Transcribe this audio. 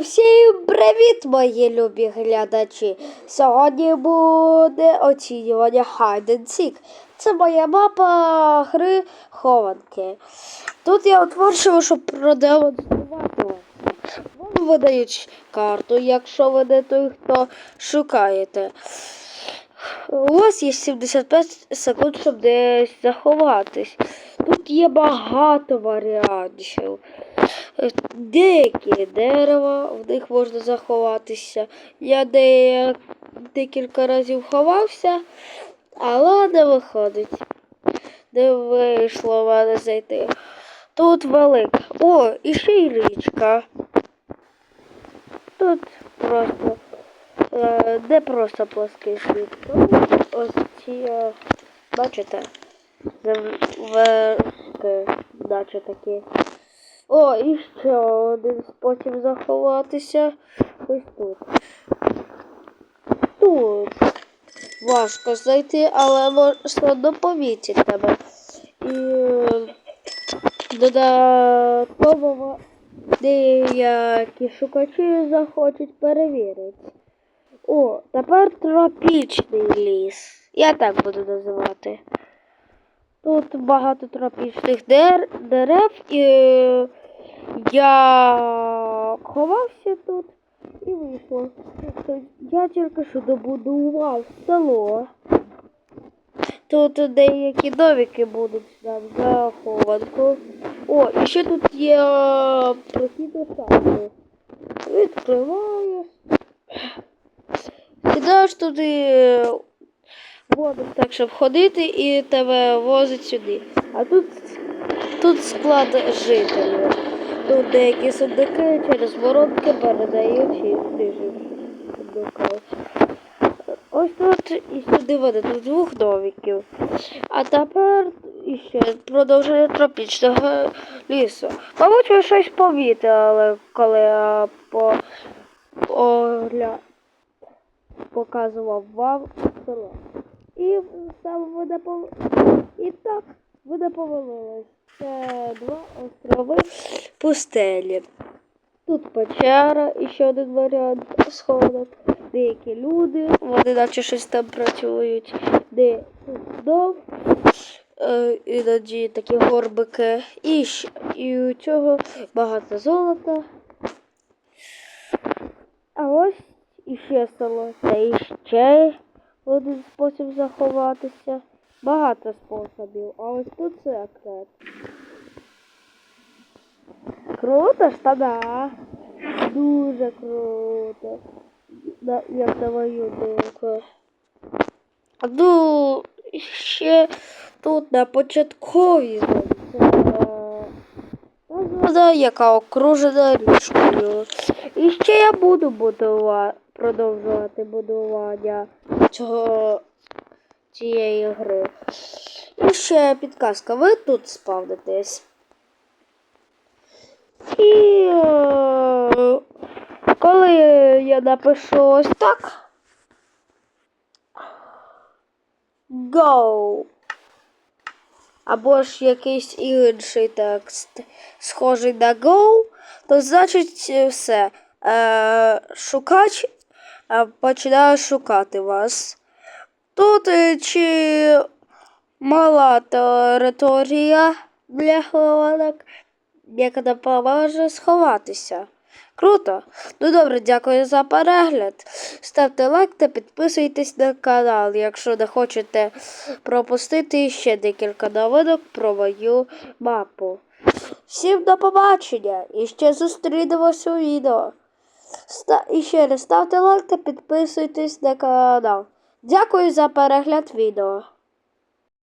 Всім привіт, мої любі глядачі! Сьогодні буде оцінювання Hide and Seek. Це моя мапа гри хованки. Тут я утворюю, щоб продемонструвати. Вам видають карту, якщо ви не той, хто шукаєте. У вас є 75 секунд, щоб десь заховатись. Тут є багато варіантів. Деякі дерева, в них можна заховатися. Я де, декілька разів ховався, але не виходить. Не вийшло в мене зайти. Тут велика. О, і ще й річка. Тут просто де просто плоский світ. Ось ці, е, бачите, наче такі. О, і ще один спосіб заховатися. Ось тут. Тут важко зайти, але можна допоміти тебе. І додатково деякі шукачі захочуть перевірити. О, тепер тропічний ліс. Я так буду називати. Тут багато тропічних дер... дерев і я ховався тут і вийшло. Я тільки що добудував село. Тут деякі домики будуть там за хованку. О, і ще тут є прохід до саду. Відкриваєш. Туди воду так, щоб ходити і тебе возить сюди. А тут, тут склад жителів. Тут деякі сундуки через воронки передають і ближче сундуків. Ось тут і сюди вода, тут двох домиків. А тепер іще продовження тропічного лісу. Мабуть, ви щось помітили, коли по, огля... показував вам село. І саме вода. І так, вода. Це два острови пустелі. Тут печера, і ще один варіант сходок. Деякі люди, вони наче щось там працюють, де дом, е, іноді такі горбики. І, і у цього багато золота. А ось іще село. Це іще один спосіб заховатися. Багато способів. А ось тут секрет. Круто ж та да. Дуже круто. Да, як на мою думку. Ну, ще тут на початковій вода, яка окружена річкою. І ще я буду будувати, продовжувати будування цього цієї гри. І ще підказка. Ви тут спавнитесь. І е, коли я напишу ось так. Go. Або ж якийсь інший текст схожий на go, то значить е, все. Е, шукач починає шукати вас. Тут е, чи мала територія для хованок, яка допоможе сховатися. Круто. Ну добре, дякую за перегляд. Ставте лайк та підписуйтесь на канал, якщо не хочете пропустити ще декілька новинок про мою мапу. Всім до побачення і ще зустрінемось у відео. І ще раз ставте лайк та підписуйтесь на канал. Дякую за перегляд відео.